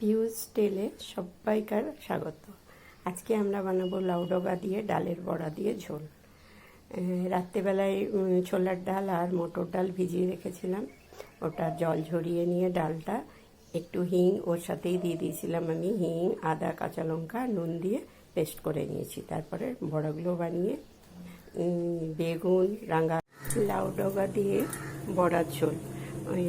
পিউজ টেলে সবাইকার স্বাগত। আজকে আমরা বানাবো লাউ ডগা দিয়ে, ডালের বড়া দিয়ে ঝোল। রাত্রেবেলায় ছোলার ডাল আর মটর ডাল ভিজিয়ে রেখেছিলাম। ওটা জল ঝরিয়ে নিয়ে ডালটা একটু হিং, ওর সাথেই দিয়ে দিয়েছিলাম আমি হিং, আদা, কাঁচা লঙ্কা, নুন দিয়ে পেস্ট করে নিয়েছি। তারপরে বড়াগুলো বানিয়ে বেগুন, রাঙা লাউ ডগা দিয়ে বড়ার ঝোল। ওই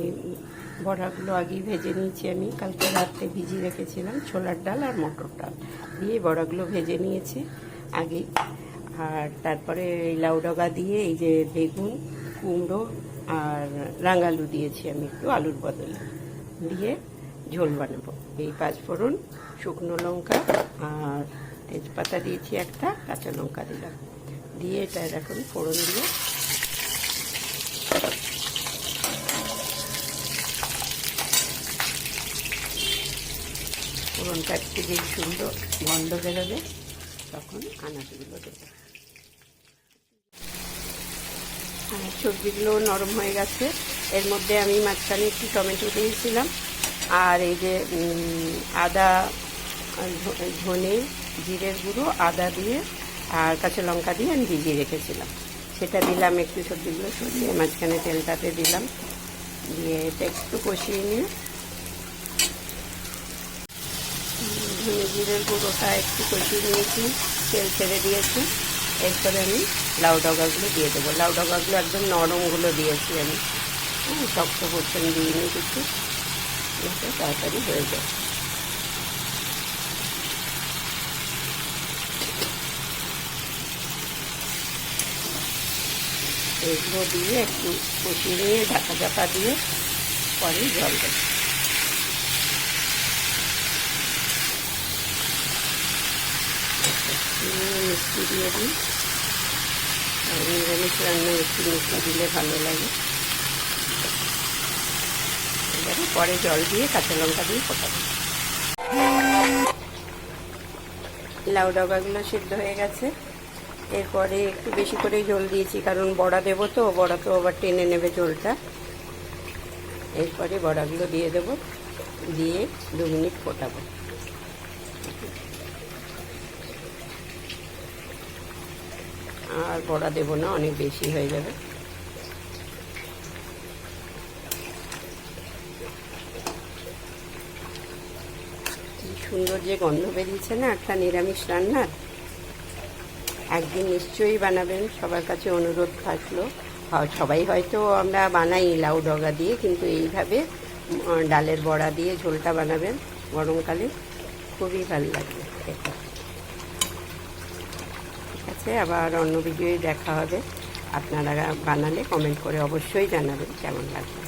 বড়াগুলো আগেই ভেজে নিয়েছি আমি। কালকে রাত্রে ভিজিয়ে রেখেছিলাম ছোলার ডাল আর মটর ডাল দিয়ে বড়াগুলো ভেজে নিয়েছি আগেই। আর তারপরে এই লাউ ডগা দিয়ে এই যে বেগুন, কুমড়ো আর রাঙালু দিয়েছি আমি একটু আলুর বদলে। দিয়ে ঝোল বানাবো। এই পাঁচফোড়ন শুকনো লঙ্কা আর তেজপাতা দিয়েছি একটা, কাঁচা লঙ্কা দিলাম। দিয়ে এটা এখন ফোড়ন দিয়ে ফোড়নটা একটু বেশ সুন্দর গন্ধ বেরোবে, তখন আনাজগুলো দেবো। সবজিগুলো নরম হয়ে গেছে। এর মধ্যে আমি মাঝখানে একটু টমেটো দিয়েছিলাম। আর এই যে আদা ধনে, জিরের গুঁড়ো, আদা দিয়ে আর কাঁচা লঙ্কা দিয়ে আমি ভিজিয়ে রেখেছিলাম। সেটা দিলাম একটু সবজিগুলো সরিয়ে, মাঝখানে তেলটাতে দিলাম। দিয়ে এটা একটু কষিয়ে নিয়ে ধনে জিরের গুঁড়োটা একটু কষিয়ে নিয়েছি, তেল ছেড়ে দিয়েছি। এরপরে আমি লাউ ডগাগুলো দিয়ে দেবো। লাউ ডগাগুলো একদম নরমগুলো দিয়েছি আমি। শক্ত পোর্শন দিইনি কিছু। যাতে তাড়াতাড়ি হয়ে যায়। এগুলো দিয়ে একটু কষিয়ে নিয়ে ঢাকা চাপা দিয়ে পরে জল দেবো। মিষ্টি দিয়ে দিই আর নিরামিষ রান্না একটু মিষ্টি দিলে ভালো লাগে এবারে পরে জল দিয়ে কাঁচা লঙ্কা দিয়ে ফোটাবো লাউ ডগাগুলো সিদ্ধ হয়ে গেছে। এরপরে একটু বেশি করে জল দিয়েছি, কারণ বড়া দেবো তো, বড়া তো আবার টেনে নেবে জলটা। এরপরে বড়াগুলো দিয়ে দেবো, দিয়ে দু মিনিট ফোটাবো। আর বড়া দেবো না, অনেক বেশি হয়ে যাবে। সুন্দর যে গন্ধ বেরিয়েছে না, একটা নিরামিষ রান্নার। একদিন নিশ্চয়ই বানাবেন, সবার কাছে অনুরোধ থাকল। সবাই হয়তো আমরা বানাই লাউ ডগা দিয়ে, কিন্তু এইভাবে ডালের বড়া দিয়ে ঝোলটা বানাবেন গরমকালে, খুবই ভালো লাগবে আছে আবার অন্য ভিডিওই দেখা হবে। আপনারা বানালে কমেন্ট করে অবশ্যই জানাবেন কেমন লাগবে